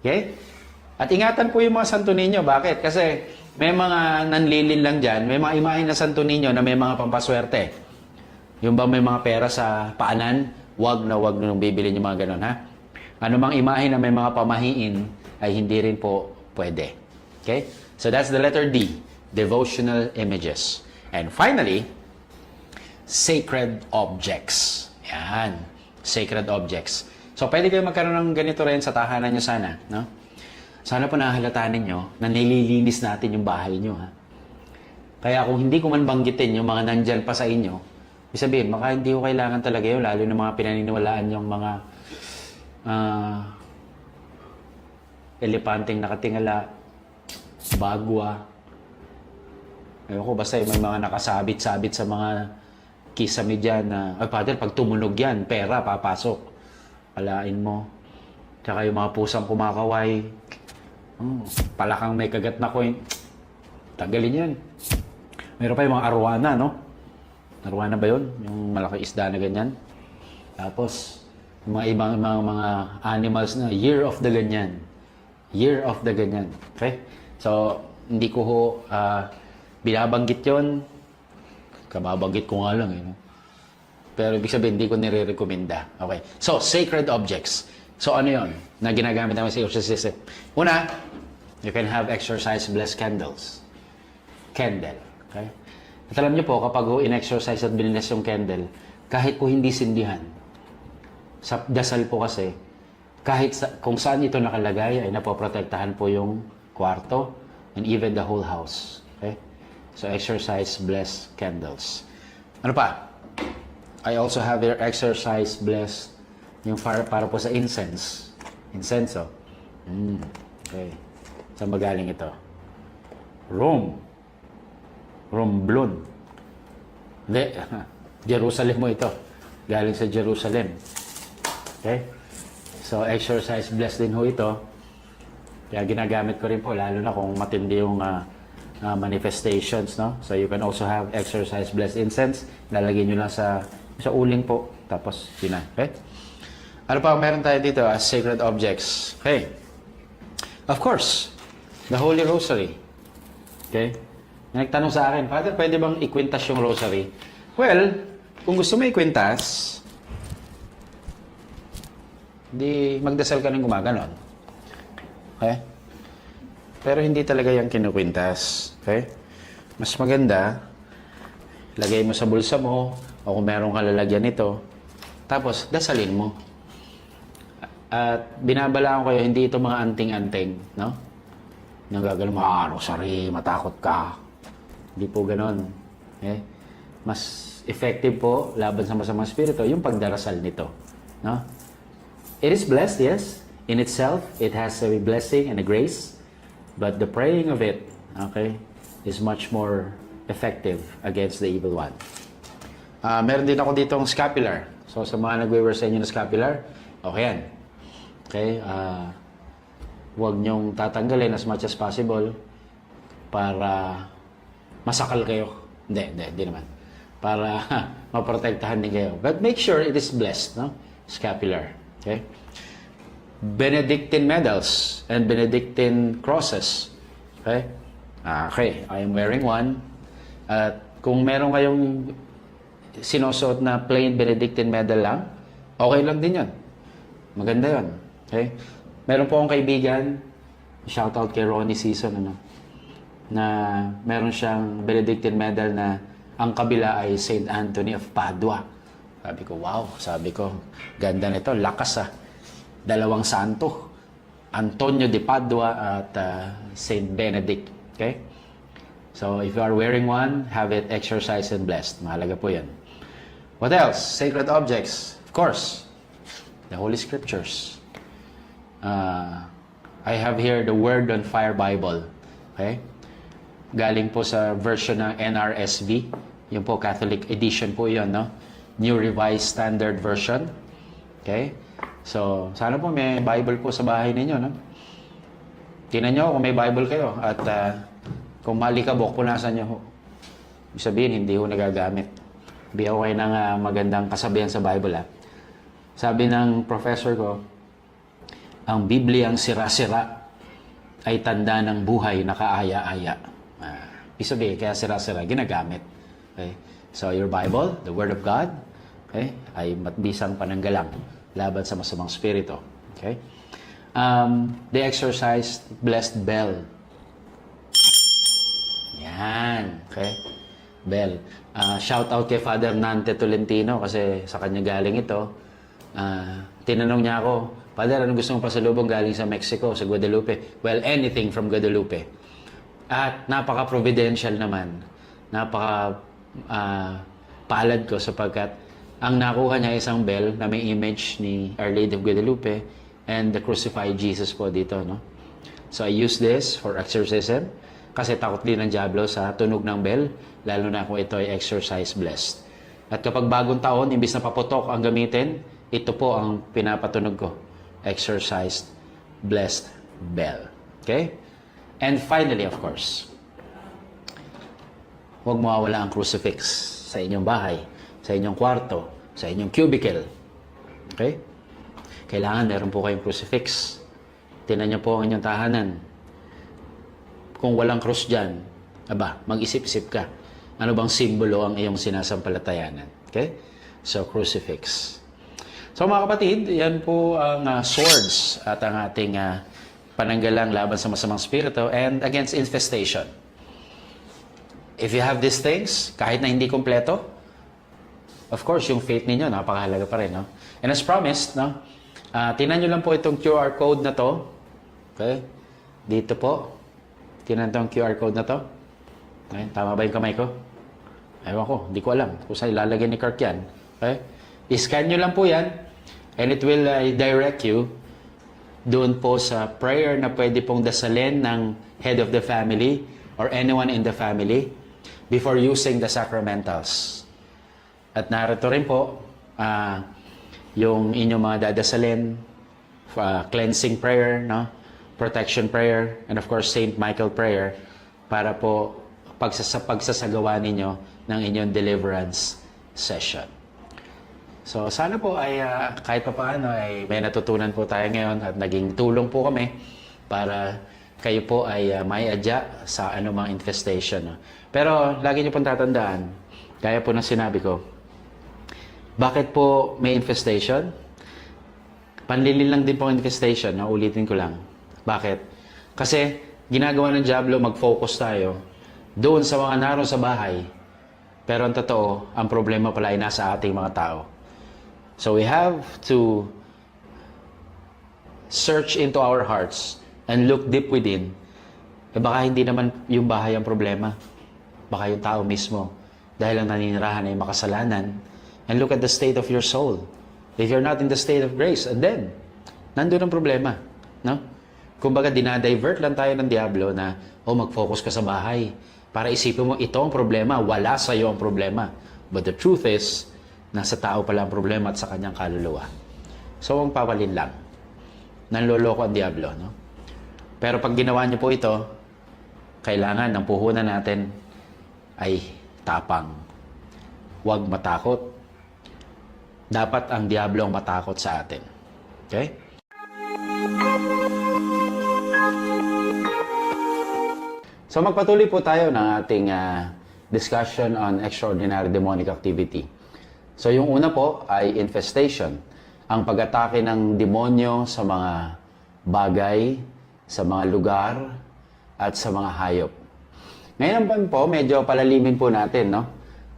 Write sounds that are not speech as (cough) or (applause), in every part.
Okay? At ingatan po yung mga santo ninyo. Bakit? Kasi may mga nanlilin lang dyan, may mga imahe na santo ninyo na may mga pampaswerte. Yung ba may mga pera sa paanan, wag na wag nung bibili yung mga ganun, ha? Ano mang imahe na may mga pamahiin ay hindi rin po pwede. Okay? So that's the letter D, devotional images. And finally, sacred objects. Yan. Sacred objects. So, pwede kayo magkaroon ng ganito rin sa tahanan nyo sana. No? Sana po nakahalataan ninyo na nililinis natin yung bahay nyo. Ha? Kaya kung hindi ko man banggitin yung mga nandyan pa sa inyo, ibig sabihin, baka hindi ko kailangan talaga yun, lalo ng mga pinaniniwalaan yung mga ah, elepanteng nakatingala, bagwa, Ayun ko, basta may mga nakasabit-sabit sa mga kisame dyan na, ay, Father, pag tumunog yan, pera, papasok. Alain mo. Tsaka yung mga pusang kumakaway, hmm, palakang may kagat na coin, tanggalin yan. Meron pa yung mga arwana, no? Arwana ba yun? Yung malaki isda na ganyan. Tapos, yung mga ibang mga, mga animals na year of the ganyan. Year of the ganyan. Okay? So, hindi ko ho ah, binabanggit yon Kababanggit ko nga lang, eh, no? Pero ibig sabihin, hindi ko nire-recommenda. Okay. So, sacred objects. So, ano yon na ginagamit namin sa exorcism? Una, you can have exercise blessed candles. Candle. Okay? At alam niyo po, kapag in-exercise at biniless yung candle, kahit po hindi sindihan, sa dasal po kasi, kahit sa, kung saan ito nakalagay, ay napoprotektahan po yung kwarto and even the whole house. Okay? So, exercise bless candles. Ano pa? I also have here exercise bless yung para, para po sa incense. Incense. Mm, okay. Saan ba galing ito? Rome. Romblon. Hindi. (laughs) Jerusalem mo ito. Galing sa Jerusalem. Okay? So, exercise bless din ho ito. Kaya ginagamit ko rin po, lalo na kung matindi yung ah, ah, manifestations, no? So, you can also have exercise blessed incense. Lalagyan nyo lang sa, sa uling po. Tapos, yun na. Okay? Ano pa meron tayo dito as sacred objects? Okay. Of course, the Holy Rosary. Okay? May nagtanong sa akin, Father, pwede bang ikwintas yung rosary? Well, kung gusto mo ikwintas, di magdasal ka ng gumaganon. Okay? Pero hindi talaga yung kinukwintas. Okay? Mas maganda, lagay mo sa bulsa mo, o kung meron ka lalagyan nito, tapos dasalin mo. At binabalaan ko kayo, hindi ito mga anting-anting, no? Nang gagawin mo, ah, rosary, matakot ka. Hindi po ganon. Eh? Mas effective po laban sa masamang spirito yung pagdarasal nito. No? It is blessed, yes. In itself, it has a blessing and a grace. But the praying of it, okay, is much more effective against the evil one. Ah, meron din ako ditong scapular. So sa mga nagwe-wear sa inyo ng scapular, okay yan. Okay? ah huwag niyong tatanggalin as much as possible para masakal kayo. Hindi, hindi, hindi naman. Para (laughs) maprotektahan din kayo. But make sure it is blessed, no? Scapular. Okay? Benedictine medals and Benedictine crosses. Okay? Ah, okay, I am wearing one. At kung meron kayong sinusuot na plain Benedictine medal lang, okay lang din yan. Maganda yon. Okay? Meron po akong kaibigan, shout out kay Ronnie Season, ano, na meron siyang Benedictine medal na ang kabila ay St. Anthony of Padua. Sabi ko, wow, sabi ko, ganda nito, lakas ah. Dalawang santo. Antonio de Padua at uh, St. Benedict. Okay? So, if you are wearing one, have it exercised and blessed. Mahalaga po yan. What else? Sacred objects. Of course, the Holy Scriptures. Uh, I have here the Word on Fire Bible. Okay? Galing po sa version ng NRSV. Yung po, Catholic edition po yun, no? New Revised Standard Version. Okay? So, sana po may Bible po sa bahay ninyo, no? Tingnan nyo kung may Bible kayo at uh, kung malikabok, punasan nyo ho. Ibig sabihin, hindi ho nagagamit. Ko kayo ng ah, magandang kasabihan sa Bible, ha? Sabi ng professor ko, ang Bibliang sira-sira ay tanda ng buhay na kaaya-aya. Uh, ibig sabihin, kaya sira-sira, ginagamit. Okay? So, your Bible, the Word of God, okay, ay matbisang pananggalang laban sa masamang spirito. Okay? Um, they exercised blessed bell. Yan. Okay? Bell. Ah, shout out kay Father Nante Tolentino kasi sa kanya galing ito. Ah, tinanong niya ako, Father, ano gusto mong pasalubong galing sa Mexico, sa Guadalupe? Well, anything from Guadalupe. At napaka-providential naman. Napaka ah, palad ko sapagkat ang nakuha niya isang bell na may image ni Our Lady of Guadalupe and the crucified Jesus po dito, no? So I use this for exorcism kasi takot din ng Diablo sa tunog ng bell, lalo na kung ito ay exercise blessed. At kapag bagong taon, imbis na paputok ang gamitin, ito po ang pinapatunog ko. Exercised blessed bell. Okay? And finally, of course, huwag mawawala ang crucifix sa inyong bahay, sa inyong kwarto, sa inyong cubicle. Okay? Kailangan meron po kayong crucifix. Tinan niyo po ang inyong tahanan. Kung walang cross dyan, aba, mag-isip-isip ka. Ano bang simbolo ang iyong sinasampalatayanan? Okay? So, crucifix. So, mga kapatid, yan po ang ah, swords at ang ating ah, pananggalang laban sa masamang spirito and against infestation. If you have these things, kahit na hindi kompleto, of course, yung faith ninyo, napakahalaga pa rin. No? And as promised, no? ah tinan nyo lang po itong QR code na to. Okay? Dito po. Tinan itong QR code na to. Okay? Tama ba yung kamay ko? Ewan ko, hindi ko alam kung saan ilalagay ni Kirk yan. Okay? I-scan nyo lang po yan and it will uh, direct you doon po sa prayer na pwede pong dasalin ng head of the family or anyone in the family before using the sacramentals. At narito rin po ah, yung inyong mga dadasalin, uh, cleansing prayer, no? Protection prayer, and of course Saint Michael prayer para po pagsasa pagsasagawa ninyo ng inyong deliverance session. So sana po ay ah, kahit pa paano ay may natutunan po tayo ngayon at naging tulong po kami para kayo po ay ah, may adya sa anumang infestation. Pero lagi niyo pong tatandaan, kaya po ng sinabi ko, bakit po may infestation? Panlilin lang din po infestation, no? ulitin ko lang. Bakit? Kasi ginagawa ng Diablo, mag-focus tayo doon sa mga naroon sa bahay. Pero ang totoo, ang problema pala ay nasa ating mga tao. So we have to search into our hearts and look deep within. Eh baka hindi naman yung bahay ang problema. Baka yung tao mismo. Dahil ang naninirahan ay makasalanan. And look at the state of your soul. If you're not in the state of grace, and then, nandun ang problema. No? Kumbaga, dinadivert lang tayo ng Diablo na, oh, mag-focus ka sa bahay. Para isipin mo, ito ang problema, wala sa iyo ang problema. But the truth is, nasa tao pala ang problema at sa kanyang kaluluwa. So, ang pawalin lang. Nanloloko ang Diablo, no? Pero pag ginawa niyo po ito, kailangan ng puhunan natin ay tapang. Huwag matakot. Dapat ang Diablo ang matakot sa atin. Okay? So magpatuloy po tayo ng ating ah, discussion on extraordinary demonic activity. So yung una po ay infestation, ang pag-atake ng demonyo sa mga bagay, sa mga lugar, at sa mga hayop. Ngayon po, medyo palalimin po natin, no?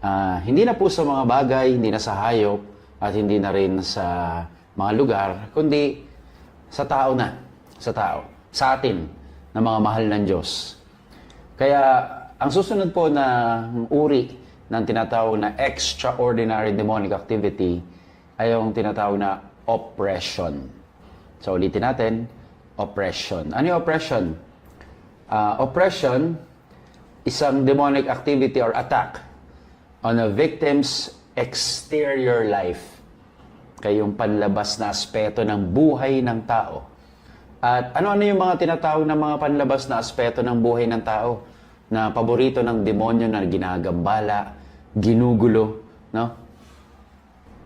Ah, hindi na po sa mga bagay, hindi na sa hayop, at hindi na rin sa mga lugar, kundi sa tao na, sa tao, sa atin, na mga mahal ng Diyos. Kaya ang susunod po na uri ng tinatawag na extraordinary demonic activity ay yung tinatawag na oppression. So ulitin natin, oppression. Ano yung oppression? Ah, oppression, isang demonic activity or attack on a victim's exterior life. Kaya yung panlabas na aspeto ng buhay ng tao. At ano-ano yung mga tinatawag na mga panlabas na aspeto ng buhay ng tao na paborito ng demonyo na ginagambala, ginugulo, no?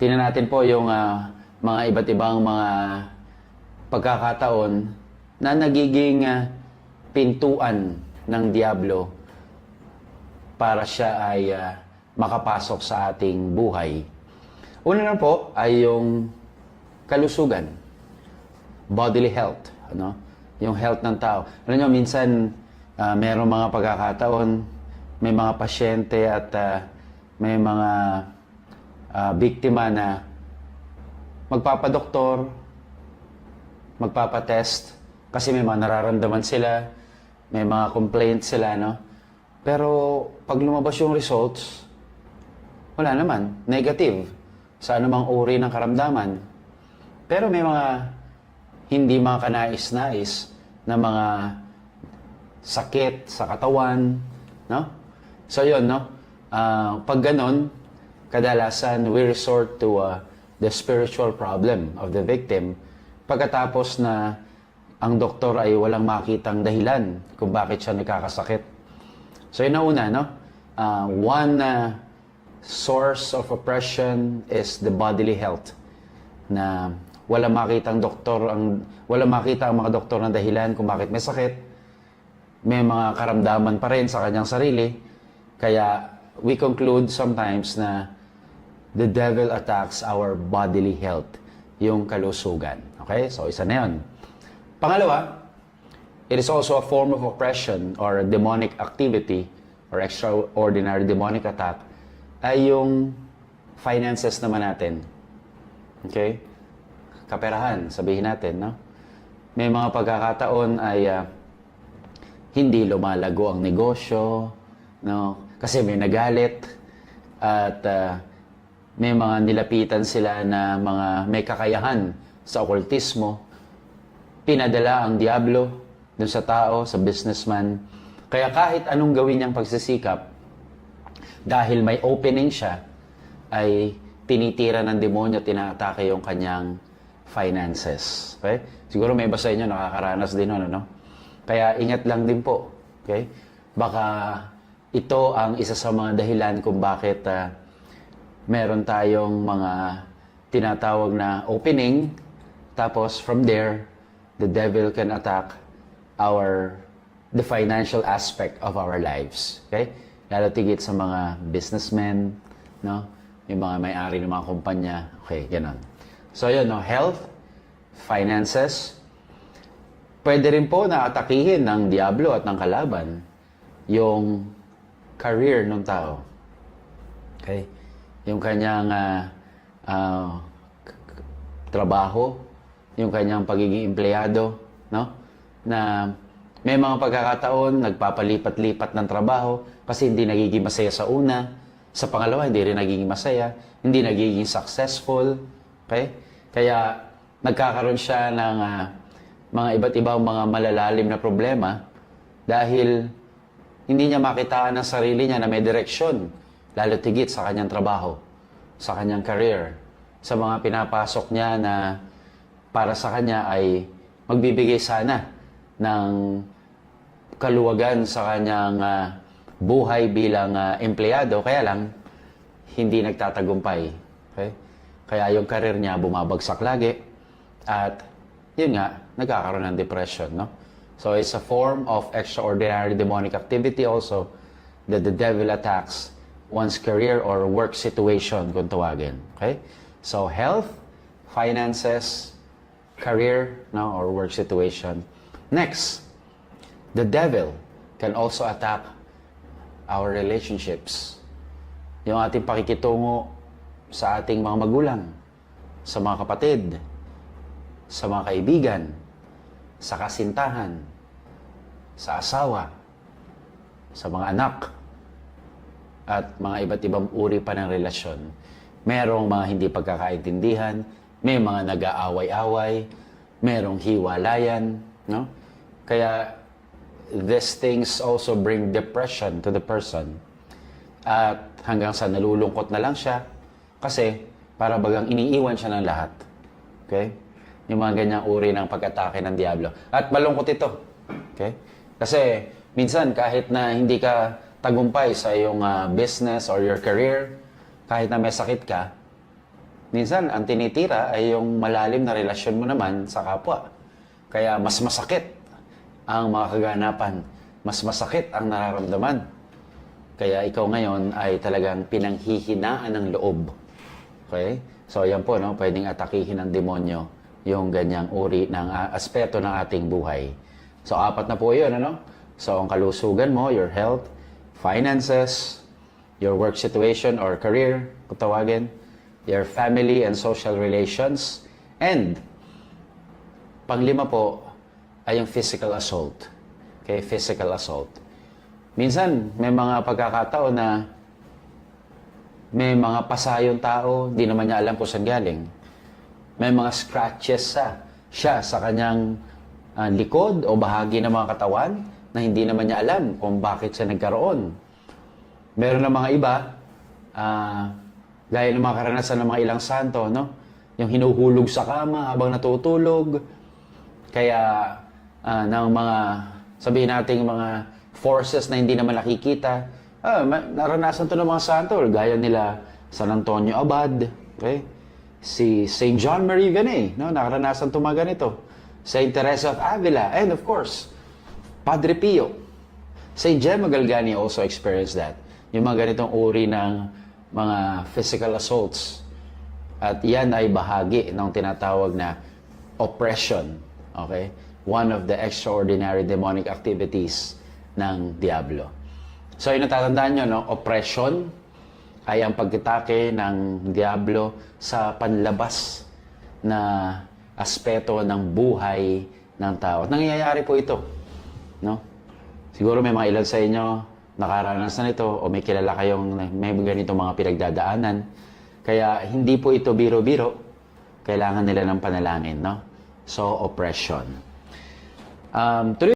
Tingnan natin po yung ah, mga iba't ibang mga pagkakataon na nagiging ah, pintuan ng Diablo para siya ay ah, makapasok sa ating buhay. Una na po ay yung kalusugan, bodily health, ano? Yung health ng tao. Alam nyo, minsan ah, merong mga pagkakataon, may mga pasyente at ah, may mga ah, biktima na magpapadoktor, magpapatest, kasi may mga nararamdaman sila, may mga complaints sila, no? Pero pag lumabas yung results, wala naman, negative sa anumang uri ng karamdaman. Pero may mga hindi mga kanais-nais na mga sakit sa katawan, no? So yun, no? Ah, pag ganon, kadalasan we resort to ah, the spiritual problem of the victim pagkatapos na ang doktor ay walang makitang dahilan kung bakit siya nagkakasakit. So yun na una, no? Ah, one ah, source of oppression is the bodily health na wala makitang doktor ang wala makita ang mga doktor ng dahilan kung bakit may sakit may mga karamdaman pa rin sa kanyang sarili. Kaya we conclude sometimes na the devil attacks our bodily health yung kalusugan. Okay? So isa na yun. Pangalawa it is also a form of oppression or demonic activity or extraordinary demonic attack ay yung finances naman natin. Okay? Kaperahan, sabihin natin, no? May mga pagkakataon ay ah, hindi lumalago ang negosyo, no? Kasi may nagalit at ah, may mga nilapitan sila na mga may kakayahan sa okultismo. Pinadala ang diablo dun sa tao, sa businessman. Kaya kahit anong gawin niyang pagsisikap, dahil may opening siya, ay tinitira ng demonyo, tinatake yung kanyang finances. Okay? Siguro may iba sa inyo nakakaranas din nun, ano? Kaya ingat lang din po. Okay? Baka ito ang isa sa mga dahilan kung bakit ah, meron tayong mga tinatawag na opening, tapos from there, the devil can attack our the financial aspect of our lives. Okay? Lalo tigit sa mga businessmen, no? Yung mga may-ari ng mga kumpanya. Okay, ganun. So, yun, no? Health, finances. Pwede rin po na atakihin ng Diablo at ng kalaban yung career ng tao. Okay? Yung kanyang k- k- trabaho, yung kanyang pagiging empleyado, no? Na may mga pagkakataon, nagpapalipat-lipat ng trabaho kasi hindi nagiging masaya sa una. Sa pangalawa, hindi rin nagiging masaya. Hindi nagiging successful. Okay? Kaya nagkakaroon siya ng ah, mga iba't ibang mga malalalim na problema dahil hindi niya makitaan ang sarili niya na may direksyon, lalo tigit sa kanyang trabaho, sa kanyang career, sa mga pinapasok niya na para sa kanya ay magbibigay sana ng kaluwagan sa kanyang ah, buhay bilang ah, empleyado, kaya lang hindi nagtatagumpay. Okay? Kaya yung career niya bumabagsak lagi at yun nga, nagkakaroon ng depression, no? So it's a form of extraordinary demonic activity also that the devil attacks one's career or work situation kung tawagin. Okay? So health, finances, career, no, or work situation. Next, the devil can also attack our relationships. Yung ating pakikitungo sa ating mga magulang, sa mga kapatid, sa mga kaibigan, sa kasintahan, sa asawa, sa mga anak, at mga iba't ibang uri pa ng relasyon. Merong mga hindi pagkakaintindihan, may mga nag-aaway-away, merong hiwalayan, no? Kaya these things also bring depression to the person. At hanggang sa nalulungkot na lang siya kasi para bagang iniiwan siya ng lahat. Okay? Yung mga ganyang uri ng pag-atake ng Diablo. At malungkot ito. Okay? Kasi minsan kahit na hindi ka tagumpay sa iyong ah, business or your career, kahit na may sakit ka, minsan ang tinitira ay yung malalim na relasyon mo naman sa kapwa. Kaya mas masakit ang mga kaganapan. Mas masakit ang nararamdaman. Kaya ikaw ngayon ay talagang pinanghihinaan ng loob. Okay? So, yan po, no? pwedeng atakihin ng demonyo yung ganyang uri ng ah, aspeto ng ating buhay. So, apat na po yun, ano? So, ang kalusugan mo, your health, finances, your work situation or career, kung tawagin, your family and social relations, and panglima po ay yung physical assault. Okay, physical assault. Minsan, may mga pagkakataon na may mga pasayong tao, hindi naman niya alam kung saan galing. May mga scratches sa siya sa kanyang ah, likod o bahagi ng mga katawan na hindi naman niya alam kung bakit siya nagkaroon. Meron na mga iba, ah, gaya ng mga karanasan ng mga ilang santo, no? Yung hinuhulog sa kama habang natutulog. Kaya ah, ng mga, sabihin nating mga forces na hindi naman nakikita, ah, naranasan to ng mga santo, gaya nila San Antonio Abad, okay? Si St. John Marie Vianney, no? nakaranasan to mga ganito. St. Teresa of Avila, and of course, Padre Pio. St. Gemma Galgani also experienced that. Yung mga ganitong uri ng mga physical assaults. At yan ay bahagi ng tinatawag na oppression. Okay? One of the extraordinary demonic activities ng Diablo. So, yung natatandaan nyo, no? oppression ay ang pagkitake ng Diablo sa panlabas na aspeto ng buhay ng tao. At nangyayari po ito. No? Siguro may mga ilan sa inyo nakaranas na nito o may kilala kayong may ganito mga pinagdadaanan. Kaya hindi po ito biro-biro. Kailangan nila ng panalangin. No? So, oppression. Um, tuloy